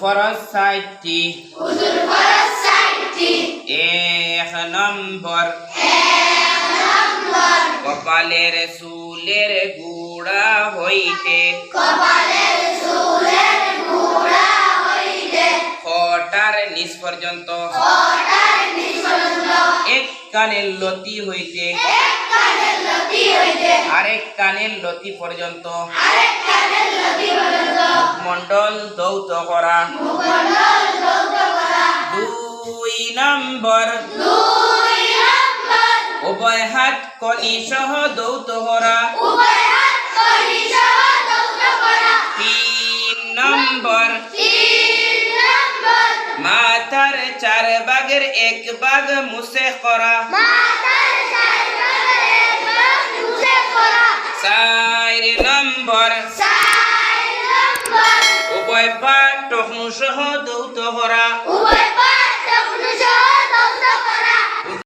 ফরজ সাইটটি উজুর ফরজ সাইটটি এক নম্বর এক নম্বর কপালের চুলের গুড়া হইতে কপালের চুলের গুড়া হইতে ফটার নিচ পর্যন্ত ফটার নিঃসন্দ এক কানের লতি হইতে এক কানের লতি হইতে আরেক কানের লতি পর্যন্ত আরেক পর্যন্ত মন্ডল দৌত করা। দুই নম্বর। উভয় হাত কলি সহ দৌত করা। তিন নম্বর। মাথার চার ভাগের এক ভাগ মুছে করা। চার নম্বর। চার নম্বর পাঠ টকনু সহ দৌত উভয়